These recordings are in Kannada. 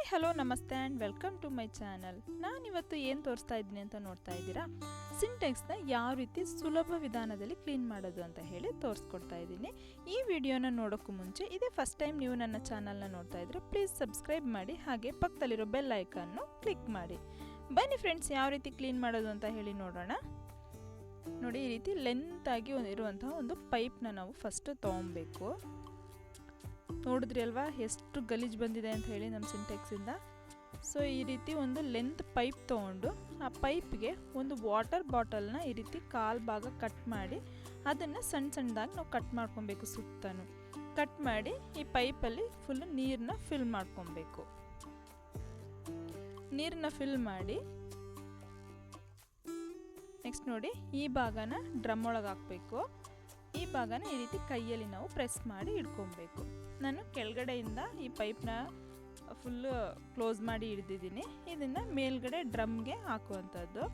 ಹಾಯ್ ಹಲೋ ನಮಸ್ತೆ and welcome to my channel ನಾನಿವತ್ತು ಏನು ತೋರಿಸ್ತಾ ಇದ್ದೀನಿ ಅಂತ ನೋಡ್ತಾ ಇದ್ದೀರಾ? ಸಿಂಟೆಕ್ಸ್ನ ಯಾವ ರೀತಿ ಸುಲಭ ವಿಧಾನದಲ್ಲಿ ಕ್ಲೀನ್ ಮಾಡೋದು ಅಂತ ಹೇಳಿ ತೋರಿಸ್ಕೊಡ್ತಾ ಇದ್ದೀನಿ. ಈ ವಿಡಿಯೋನ ನೋಡೋಕ್ಕೂ ಮುಂಚೆ ಇದೇ ಫಸ್ಟ್ ಟೈಮ್ ನೀವು ನನ್ನ ಚಾನಲ್ನ ನೋಡ್ತಾ ಇದ್ರೆ ಪ್ಲೀಸ್ ಸಬ್ಸ್ಕ್ರೈಬ್ ಮಾಡಿ, ಹಾಗೆ ಪಕ್ಕದಲ್ಲಿರೋ ಬೆಲ್ ಐಕನ್ನು ಕ್ಲಿಕ್ ಮಾಡಿ. ಬನ್ನಿ ಫ್ರೆಂಡ್ಸ್ ಯಾವ ರೀತಿ ಕ್ಲೀನ್ ಮಾಡೋದು ಅಂತ ಹೇಳಿ ನೋಡೋಣ. ನೋಡಿ, ಈ ರೀತಿ ಲೆಂತಾಗಿ ಇರುವಂತಹ ಒಂದು ಪೈಪ್ನ ನಾವು ಫಸ್ಟ್ ತೊಗೊಬೇಕು ನೋಡಿದ್ರಿ ಅಲ್ವಾ? ಎಷ್ಟು ಗಲೀಜು ಬಂದಿದೆ ಅಂತ ಹೇಳಿ ನಮ್ಮ ಸಿಂಟೆಕ್ಸಿಂದ ಸೊ ಈ ರೀತಿ ಒಂದು ಲೆಂತ್ ಪೈಪ್ ತೊಗೊಂಡು ಆ ಪೈಪ್ಗೆ ಒಂದು ವಾಟರ್ ಬಾಟಲ್ನ ಈ ರೀತಿ ಕಾಲು ಭಾಗ ಕಟ್ ಮಾಡಿ, ಅದನ್ನು ಸಣ್ಣ ಸಣ್ಣದಾಗಿ ನಾವು ಕಟ್ ಮಾಡ್ಕೊಬೇಕು ಸುತ್ತನು. ಕಟ್ ಮಾಡಿ ಈ ಪೈಪಲ್ಲಿ ಫುಲ್ ನೀರನ್ನ ಫಿಲ್ ಮಾಡ್ಕೊಬೇಕು. ನೀರನ್ನ ಫಿಲ್ ಮಾಡಿ ನೆಕ್ಸ್ಟ್ ನೋಡಿ ಈ ಭಾಗನ ಡ್ರಮ್ ಒಳಗೆ ಹಾಕಬೇಕು. ಈ ಭಾಗನ ಈ ರೀತಿ ಕೈಯಲ್ಲಿ ನಾವು ಪ್ರೆಸ್ ಮಾಡಿ ಇಟ್ಕೊಬೇಕು ನಾನು ಕೆಳಗಡೆಯಿಂದ ಈ ಪೈಪ್ನ ಫುಲ್ಲು ಕ್ಲೋಸ್ ಮಾಡಿ ಹಿಡ್ದಿದ್ದೀನಿ. ಇದನ್ನು ಮೇಲ್ಗಡೆ ಡ್ರಮ್ಗೆ ಹಾಕುವಂಥದ್ದು.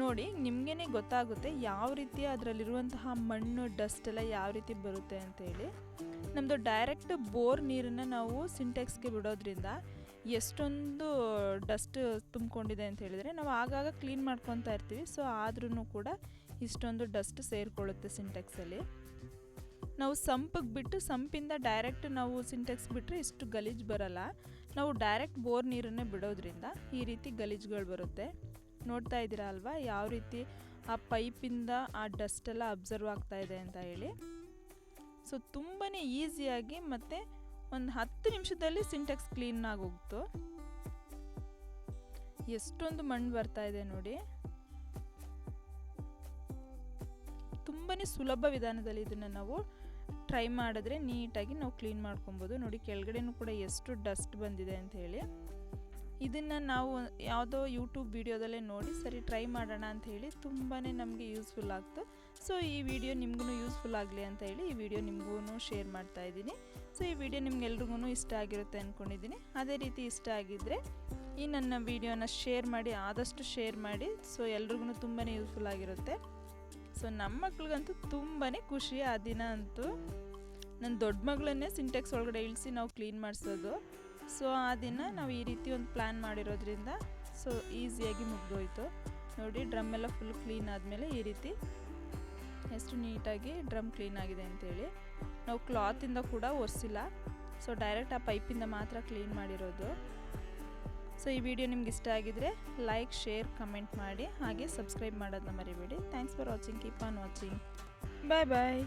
ನೋಡಿ ನಿಮಗೇ ಗೊತ್ತಾಗುತ್ತೆ ಯಾವ ರೀತಿ ಅದರಲ್ಲಿರುವಂತಹ ಮಣ್ಣು, ಡಸ್ಟ್ ಎಲ್ಲ ಯಾವ ರೀತಿ ಬರುತ್ತೆ ಅಂತೇಳಿ. ನಮ್ಮದು ಡೈರೆಕ್ಟ್ ಬೋರ್ ನೀರನ್ನು ನಾವು ಸಿಂಟೆಕ್ಸ್ಗೆ ಬಿಡೋದ್ರಿಂದ ಎಷ್ಟೊಂದು ಡಸ್ಟ್ ತುಂಬಿಕೊಂಡಿದೆ ಅಂತ ಹೇಳಿದರೆ ನಾವು ಆಗಾಗ ಕ್ಲೀನ್ ಮಾಡ್ಕೊತಾ ಇರ್ತೀವಿ. ಸೊ ಆದ್ರೂ ಕೂಡ ಇಷ್ಟೊಂದು ಡಸ್ಟ್ ಸೇರಿಕೊಳ್ಳುತ್ತೆ ಸಿಂಟೆಕ್ಸಲ್ಲಿ ನಾವು ಸಂಪಿಗೆ ಬಿಟ್ಟು ಸಂಪಿಂದ ಡೈರೆಕ್ಟ್ ನಾವು ಸಿಂಟೆಕ್ಸ್ ಬಿಟ್ಟರೆ ಇಷ್ಟು ಗಲೀಜು ಬರಲ್ಲ. ನಾವು ಡೈರೆಕ್ಟ್ ಬೋರ್ ನೀರನ್ನೇ ಬಿಡೋದ್ರಿಂದ ಈ ರೀತಿ ಗಲೀಜುಗಳು ಬರುತ್ತೆ. ನೋಡ್ತಾ ಇದ್ದೀರಾ ಅಲ್ವಾ? ಯಾವ ರೀತಿ ಆ ಪೈಪಿಂದ ಆ ಡಸ್ಟೆಲ್ಲ ಅಬ್ಸರ್ವ್ ಆಗ್ತಾ ಇದೆ ಅಂತ ಹೇಳಿ. ಸೊ ತುಂಬಾ ಈಸಿಯಾಗಿ ಮತ್ತು ಒಂದು ಹತ್ತು ನಿಮಿಷದಲ್ಲಿ ಸಿಂಟೆಕ್ಸ್ ಕ್ಲೀನ್ ಹೋಗ್ತು ಎಷ್ಟೊಂದು ಮಣ್ಣು ಬರ್ತಾ ಇದೆ ನೋಡಿ. ತುಂಬಾ ಸುಲಭ ವಿಧಾನದಲ್ಲಿ ಇದನ್ನು ನಾವು ಟ್ರೈ ಮಾಡಿದ್ರೆ ನೀಟಾಗಿ ನಾವು ಕ್ಲೀನ್ ಮಾಡ್ಕೊಬೋದು. ನೋಡಿ, ಕೆಳಗಡೆನೂ ಕೂಡ ಎಷ್ಟು ಡಸ್ಟ್ ಬಂದಿದೆ ಅಂತ ಹೇಳಿ. ಇದನ್ನು ನಾವು ಯಾವುದೋ ಯೂಟ್ಯೂಬ್ ವೀಡಿಯೋದಲ್ಲೇ ನೋಡಿ ಸರಿ ಟ್ರೈ ಮಾಡೋಣ ಅಂತ ಹೇಳಿ ತುಂಬಾ ನಮಗೆ ಯೂಸ್ಫುಲ್ ಆಗ್ತು. ಸೊ ಈ ವಿಡಿಯೋ ನಿಮಗೂ ಯೂಸ್ಫುಲ್ ಆಗಲಿ ಅಂತ ಹೇಳಿ ಈ ವಿಡಿಯೋ ನಿಮಗೂ ಶೇರ್ ಮಾಡ್ತಾ ಇದ್ದೀನಿ. ಸೊ ಈ ವಿಡಿಯೋ ನಿಮ್ಗೆಲ್ರಿಗೂ ಇಷ್ಟ ಆಗಿರುತ್ತೆ ಅಂದ್ಕೊಂಡಿದ್ದೀನಿ ಅದೇ ರೀತಿ ಇಷ್ಟ ಆಗಿದ್ದರೆ ಈ ನನ್ನ ವಿಡಿಯೋನ ಶೇರ್ ಮಾಡಿ, ಆದಷ್ಟು ಶೇರ್ ಮಾಡಿ. ಸೊ ಎಲ್ರಿಗೂ ತುಂಬಾ ಯೂಸ್ಫುಲ್ ಆಗಿರುತ್ತೆ. ಸೊ ನಮ್ಮ ಮಕ್ಳಿಗಂತೂ ತುಂಬಾ ಖುಷಿ ಆ ದಿನ ಅಂತೂ. ನನ್ನ ದೊಡ್ಡ ಮಗಳನ್ನೇ ಸಿಂಟೆಕ್ಸ್ ಒಳಗಡೆ ಇಳಿಸಿ ನಾವು ಕ್ಲೀನ್ ಮಾಡಿಸೋದು. ಸೊ ಆ ದಿನ ನಾವು ಈ ರೀತಿ ಒಂದು ಪ್ಲ್ಯಾನ್ ಮಾಡಿರೋದ್ರಿಂದ ಸೊ ಈಸಿಯಾಗಿ ಮುಗ್ದೋಯ್ತು. ನೋಡಿ ಡ್ರಮ್ ಎಲ್ಲ ಫುಲ್ ಕ್ಲೀನ್ ಆದಮೇಲೆ ಈ ರೀತಿ ಎಷ್ಟು ನೀಟಾಗಿ ಡ್ರಮ್ ಕ್ಲೀನ್ ಆಗಿದೆ ಅಂತೇಳಿ. ನಾವು ಕ್ಲಾತಿಂದ ಕೂಡ ಒರೆಸಿಲ್ಲ. ಸೊ ಡೈರೆಕ್ಟ್ ಆ ಪೈಪಿಂದ ಮಾತ್ರ ಕ್ಲೀನ್ ಮಾಡಿರೋದು. ಸೊ ಈ ವಿಡಿಯೋ ನಿಮ್ಗೆ ಇಷ್ಟ ಆಗಿದ್ರೆ ಲೈಕ್ ಶೇರ್ ಕಮೆಂಟ್ ಮಾಡಿ ಹಾಗೆ ಸಬ್ಸ್ಕ್ರೈಬ್ ಮಾಡೋದನ್ನ ಮರಿಬೇಡಿ. Thanks for watching keep on watching bye bye